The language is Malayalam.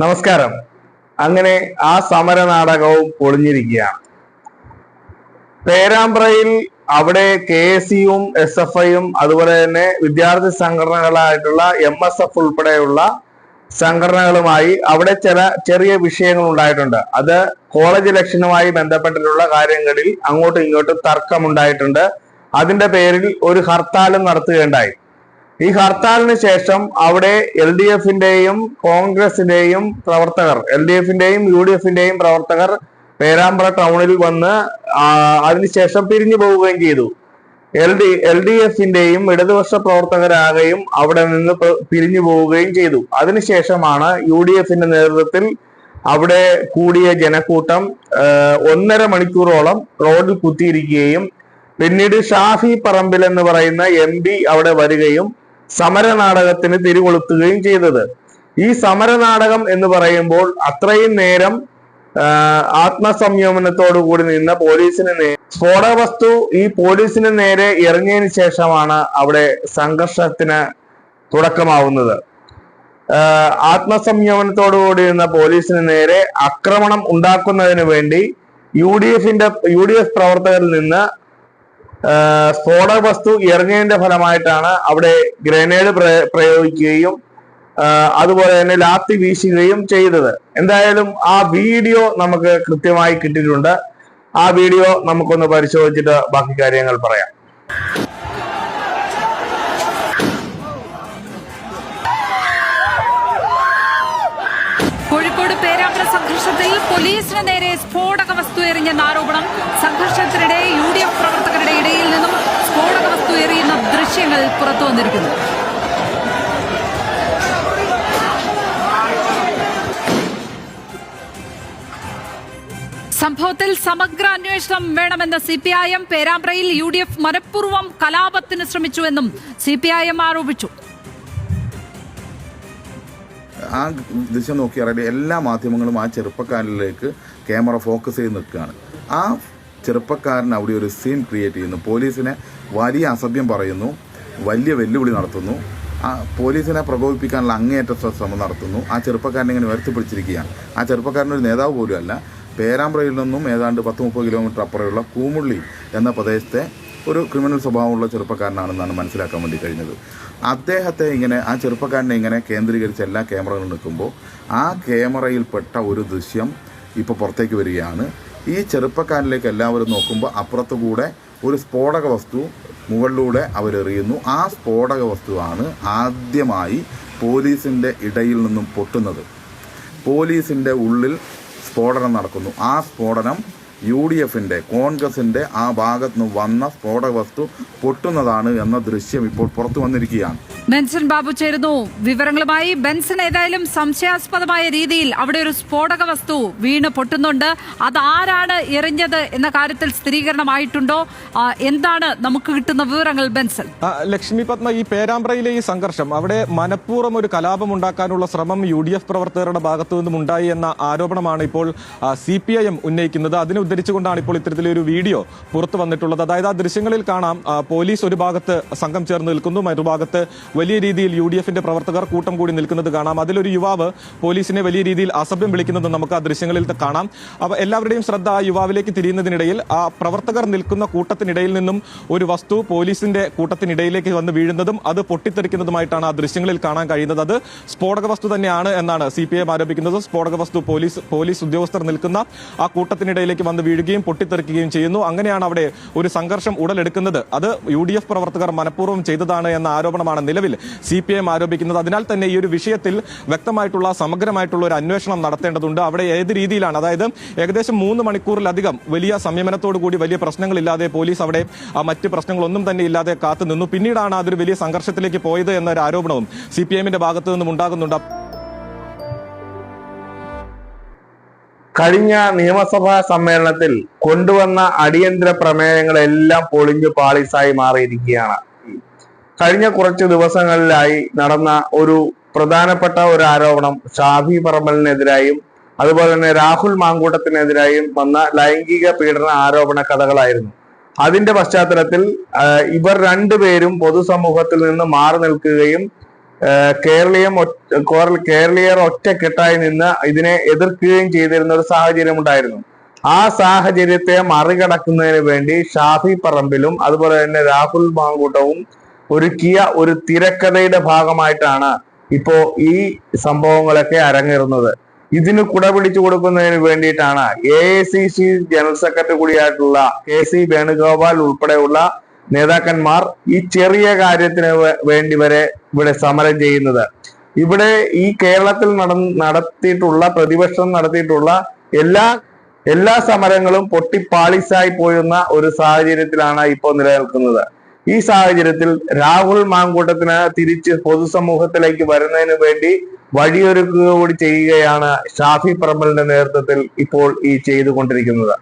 നമസ്കാരം. അങ്ങനെ ആ സമര നാടകവും പൊളിഞ്ഞിരിക്കുകയാണ്. പേരാമ്പ്രയിൽ അവിടെ കെ എസ് യുവും എസ് എഫ് ഐയും അതുപോലെ തന്നെ വിദ്യാർത്ഥി സംഘടനകളായിട്ടുള്ള എം എസ് എഫ് ഉൾപ്പെടെയുള്ള സംഘടനകളുമായി അവിടെ ചില ചെറിയ വിഷയങ്ങൾ ഉണ്ടായിട്ടുണ്ട് അത് കോളേജ് ഇലക്ഷനുമായി ബന്ധപ്പെട്ടിട്ടുള്ള കാര്യങ്ങളിൽ അങ്ങോട്ടും ഇങ്ങോട്ടും തർക്കമുണ്ടായിട്ടുണ്ട്. അതിന്റെ പേരിൽ ഒരു ഹർത്താലും നടത്തുകയുണ്ടായി. ഈ ഹർത്താലിന് ശേഷം അവിടെ എൽ ഡി എഫിന്റെയും കോൺഗ്രസിന്റെയും പ്രവർത്തകർ എൽ ഡി എഫിന്റെയും യു ഡി എഫിന്റെയും പ്രവർത്തകർ പേരാമ്പ്ര ടൗണിൽ വന്ന് അതിനുശേഷം പിരിഞ്ഞു പോവുകയും ചെയ്തു. എൽ ഡി എൽ ഡി എഫിന്റെയും ഇടതുപക്ഷ പ്രവർത്തകരാകുകയും അവിടെ നിന്ന് പിരിഞ്ഞു പോവുകയും ചെയ്തു. അതിനുശേഷമാണ് യു ഡി എഫിന്റെ നേതൃത്വത്തിൽ അവിടെ കൂടിയ ജനക്കൂട്ടം ഒന്നര മണിക്കൂറോളം റോഡിൽ കുത്തിയിരിക്കുകയും പിന്നീട് ഷാഫി പറമ്പിൽ എന്ന് പറയുന്ന എം അവിടെ വരികയും സമര നാടകത്തിന് തിരികൊളുത്തുകയും ചെയ്തത്. ഈ സമരനാടകം എന്ന് പറയുമ്പോൾ അത്രയും നേരം ആത്മസംയമനത്തോടു കൂടി നിന്ന പോലീസിന് നേ സ്ഫോടക വസ്തു ഈ പോലീസിന് നേരെ ഇറങ്ങിയതിന് ശേഷമാണ് അവിടെ സംഘർഷത്തിന് തുടക്കമാവുന്നത്. ആത്മസംയമനത്തോടു കൂടി നിന്ന പോലീസിന് നേരെ ആക്രമണം ഉണ്ടാക്കുന്നതിന് വേണ്ടി യു ഡി എഫിന്റെ യു ഡി എഫ് പ്രവർത്തകരിൽ നിന്ന് സ്ഫോടക വസ്തു എറിഞ്ഞതിന്റെ ഫലമായിട്ടാണ് അവിടെ ഗ്രനേഡ് പ്രയ- പ്രയോഗിക്കുകയും അതുപോലെ തന്നെ ലാത്തി വീശുകയും ചെയ്തത്. എന്തായാലും ആ വീഡിയോ നമുക്ക് കൃത്യമായി കിട്ടിയിട്ടുണ്ട്. ആ വീഡിയോ നമുക്കൊന്ന് പരിശോധിച്ചിട്ട് ബാക്കി കാര്യങ്ങൾ പറയാം. കോഴിക്കോട് പേരാമ്പ്ര സംഘർഷത്തിൽ പോലീസിന് നേരെ സ്ഫോടക വസ്തു എറിഞ്ഞെന്ന ആരോപണം സംഘർഷത്തിനിടെ യു ഡി എഫ് പ്രവർത്തകരുടെ ഇടയിൽ നിന്നും സ്ഫോടക വസ്തു എറിയുന്ന ദൃശ്യങ്ങൾ പുറത്തു വന്നിരിക്കുന്നു. സംഭവത്തിൽ സമഗ്ര അന്വേഷണം വേണമെന്ന് സി പി ഐ എം പേരാമ്പ്രയിൽ യു ഡി എഫ് മനഃപൂർവം കലാപത്തിന് ശ്രമിച്ചുവെന്നും സി പി ഐ എം ആരോപിച്ചു. ആ ദൃശ്യം നോക്കിയാൽ എല്ലാ മാധ്യമങ്ങളും ആ ചെറുപ്പക്കാരിലേക്ക് ക്യാമറ ഫോക്കസ് ചെയ്ത് നിൽക്കുകയാണ്. ആ ചെറുപ്പക്കാരൻ അവിടെ ഒരു സീൻ ക്രിയേറ്റ് ചെയ്യുന്നു. പോലീസിനെ വലിയ അസഭ്യം പറയുന്നു. വലിയ വെല്ലുവിളി നടത്തുന്നു. ആ പോലീസിനെ പ്രകോപിപ്പിക്കാനുള്ള അങ്ങേയറ്റ ശ്രമം നടത്തുന്നു. ആ ചെറുപ്പക്കാരനെ ഇങ്ങനെ ഉയർത്തിപ്പിടിച്ചിരിക്കുകയാണ് ആ ചെറുപ്പക്കാരനൊരു നേതാവ് പോലുമല്ല. പേരാമ്പ്രയിൽ നിന്നും ഏതാണ്ട് പത്ത് മുപ്പത് കിലോമീറ്റർ അപ്പുറമുള്ള കൂമുള്ളി എന്ന പ്രദേശത്തെ ഒരു ക്രിമിനൽ സ്വഭാവമുള്ള ചെറുപ്പക്കാരനാണെന്നാണ് മനസ്സിലാക്കാൻ വേണ്ടി കഴിഞ്ഞത്. അദ്ദേഹത്തെ ഇങ്ങനെ ആ ചെറുപ്പക്കാരനെ ഇങ്ങനെ കേന്ദ്രീകരിച്ച് എല്ലാ ക്യാമറകളും നിൽക്കുമ്പോൾ ആ ക്യാമറയിൽപ്പെട്ട ഒരു ദൃശ്യം ഇപ്പോൾ പുറത്തേക്ക് വരികയാണ്. ഈ ചെറുപ്പക്കാരനിലേക്ക് എല്ലാവരും നോക്കുമ്പോൾ അപ്പുറത്തുകൂടെ ഒരു സ്ഫോടക വസ്തു മുകളിലൂടെ അവരെറിയുന്നു. ആ സ്ഫോടക വസ്തുവാണ് ആദ്യമായി പോലീസിന്റെ ഇടയിൽ നിന്നും പൊട്ടുന്നത്. പോലീസിന്റെ ഉള്ളിൽ സ്ഫോടനം നടക്കുന്നു. ആ സ്ഫോടനം യു ഡി എഫിന്റെ കോൺഗ്രസിന്റെ ആ ഭാഗത്ത് നിന്ന് വന്ന സ്ഫോടക വസ്തു പൊട്ടുന്നതാണ് എന്ന ദൃശ്യം ഇപ്പോൾ പുറത്തു വന്നിരിക്കുകയാണ്. ബെൻസൺ ബാബു ചേരുന്നു. വിവരങ്ങളുമായി ബെൻസൺ ഏതായാലും സംശയാസ്പദമായ രീതിയിൽ അവിടെ ഒരു സ്ഫോടക വസ്തു വീണ് പൊട്ടുന്നുണ്ട്. അത് ആരാണ് എറിഞ്ഞത് എന്ന കാര്യത്തിൽ സ്ഥിരീകരണമായിട്ടുണ്ടോ? എന്താണ് നമുക്ക് കിട്ടുന്ന വിവരങ്ങൾ ബെൻസൺ ലക്ഷ്മി പത്മ ഈ പേരാമ്പ്രയിലെ ഈ സംഘർഷം അവിടെ മനഃപൂർവം ഒരു കലാപം ഉണ്ടാക്കാനുള്ള ശ്രമം യു ഡി എഫ് പ്രവർത്തകരുടെ ഭാഗത്തു നിന്നും ഉണ്ടായി എന്ന ആരോപണമാണ് ഇപ്പോൾ സി പി ഐ എം ഉന്നയിക്കുന്നത്. അതിനെ ഉദ്ധരിച്ചുകൊണ്ടാണ് ഇപ്പോൾ ഇത്തരത്തിലൊരു വീഡിയോ പുറത്തു വന്നിട്ടുള്ളത്. അതായത് ആ ദൃശ്യങ്ങളിൽ കാണാം പോലീസ് ഒരു ഭാഗത്ത് സംഘം ചേർന്ന് നിൽക്കുന്നു മറുഭാഗത്ത് വലിയ രീതിയിൽ യു പ്രവർത്തകർ കൂട്ടം കൂടി നിൽക്കുന്നത് കാണാം. അതിലൊരു യുവാവ് പോലീസിനെ വലിയ രീതിയിൽ അസഭ്യം വിളിക്കുന്നത് നമുക്ക് ആ ദൃശ്യങ്ങളിൽ കാണാം. അപ്പോൾ എല്ലാവരുടെയും ശ്രദ്ധ ആ യുവാവിലേക്ക് തിരിയുന്നതിനിടയിൽ ആ പ്രവർത്തകർ നിൽക്കുന്ന കൂട്ടത്തിനിടയിൽ നിന്നും ഒരു വസ്തു പോലീസിന്റെ കൂട്ടത്തിനിടയിലേക്ക് വന്ന് വീഴുന്നതും അത് പൊട്ടിത്തെറിക്കുന്നതുമായിട്ടാണ് ആ ദൃശ്യങ്ങളിൽ കാണാൻ കഴിയുന്നത്. അത് സ്ഫോടക വസ്തു തന്നെയാണ് എന്നാണ് സി പി എം ആരോപിക്കുന്നത്. സ്ഫോടക വസ്തു പോലീസ് പോലീസ് ഉദ്യോഗസ്ഥർ നിൽക്കുന്ന ആ കൂട്ടത്തിനിടയിലേക്ക് വന്ന് വീഴുകയും പൊട്ടിത്തെറിക്കുകയും ചെയ്യുന്നു. അങ്ങനെയാണ് അവിടെ ഒരു സംഘർഷം ഉടലെടുക്കുന്നത്. അത് യു ഡി എഫ് പ്രവർത്തകർ മനഃപൂർവം ചെയ്തതാണ് എന്ന ആരോപണമാണ് നിലവിൽ സി പി എം ആരോപിക്കുന്നത്. അതിനാൽ തന്നെ ഈ ഒരു വിഷയത്തിൽ വ്യക്തമായിട്ടുള്ള സമഗ്രമായിട്ടുള്ള ഒരു അന്വേഷണം നടത്തേണ്ടതുണ്ട്. അവിടെ ഏത് രീതിയിലാണ്? അതായത് ഏകദേശം മൂന്ന് മണിക്കൂറിലധികം വലിയ സംയമനത്തോടു കൂടി വലിയ പ്രശ്നങ്ങളില്ലാതെ പോലീസ് അവിടെ മറ്റ് പ്രശ്നങ്ങളൊന്നും തന്നെ ഇല്ലാതെ കാത്തുനിന്നു. പിന്നീടാണ് അതൊരു വലിയ സംഘർഷത്തിലേക്ക് പോയത് എന്നൊരു ആരോപണവും സി പി എമ്മിന്റെ ഭാഗത്തു നിന്നും ഉണ്ടാകുന്നുണ്ട്. കഴിഞ്ഞ നിയമസഭാ സമ്മേളനത്തിൽ കൊണ്ടുവന്ന അടിയന്തര പ്രമേയങ്ങളെല്ലാം പൊളിഞ്ഞു പാളിസായി മാറിയിരിക്കുകയാണ്. കഴിഞ്ഞ കുറച്ച് ദിവസങ്ങളിലായി നടന്ന ഒരു പ്രധാനപ്പെട്ട ഒരു ആരോപണം ഷാഫി പറമ്പലിനെതിരായും അതുപോലെ തന്നെ രാഹുൽ മാങ്കൂട്ടത്തിനെതിരായും വന്ന ലൈംഗിക പീഡന ആരോപണ കഥകളായിരുന്നു. അതിന്റെ പശ്ചാത്തലത്തിൽ ഇവർ രണ്ടുപേരും പൊതുസമൂഹത്തിൽ നിന്ന് മാറി നിൽക്കുകയും കേരളീയം കേരളീയർ ഒറ്റക്കെട്ടായി നിന്ന് ഇതിനെ എതിർക്കുകയും ചെയ്തിരുന്ന ഒരു സാഹചര്യം ഉണ്ടായിരുന്നു. ആ സാഹചര്യത്തെ മറികടക്കുന്നതിന് വേണ്ടി ഷാഫി പറമ്പിലും അതുപോലെ തന്നെ രാഹുൽ മാങ്കൂട്ടവും ഒരുക്കിയ ഒരു തിരക്കഥയുടെ ഭാഗമായിട്ടാണ് ഇപ്പോ ഈ സംഭവങ്ങളൊക്കെ അരങ്ങേറുന്നത്. ഇതിന് കുട പിടിച്ചു കൊടുക്കുന്നതിന് വേണ്ടിയിട്ടാണ് A I C C general secretary കൂടിയായിട്ടുള്ള K C Venugopal ഉൾപ്പെടെയുള്ള നേതാക്കന്മാർ ഈ ചെറിയ കാര്യത്തിന് വേണ്ടി വരെ ഇവിടെ സമരം ചെയ്യുന്നത്. ഇവിടെ ഈ കേരളത്തിൽ നട നടത്തിയിട്ടുള്ള പ്രതിപക്ഷം നടത്തിയിട്ടുള്ള എല്ലാ എല്ലാ സമരങ്ങളും പൊട്ടിപ്പാളിസായി പോയുന്ന ഒരു സാഹചര്യത്തിലാണ് ഇപ്പോൾ നിലനിൽക്കുന്നത്. ഈ സാഹചര്യത്തിൽ രാഹുൽ മാങ്കൂട്ടത്തിന് തിരിച്ച് പൊതുസമൂഹത്തിലേക്ക് വരുന്നതിന് വേണ്ടി വഴിയൊരുക്കുക കൂടി ചെയ്യുകയാണ് ഷാഫി പറമ്പലിന്റെ നേതൃത്വത്തിൽ ഇപ്പോൾ ഈ ചെയ്തുകൊണ്ടിരിക്കുന്നത്.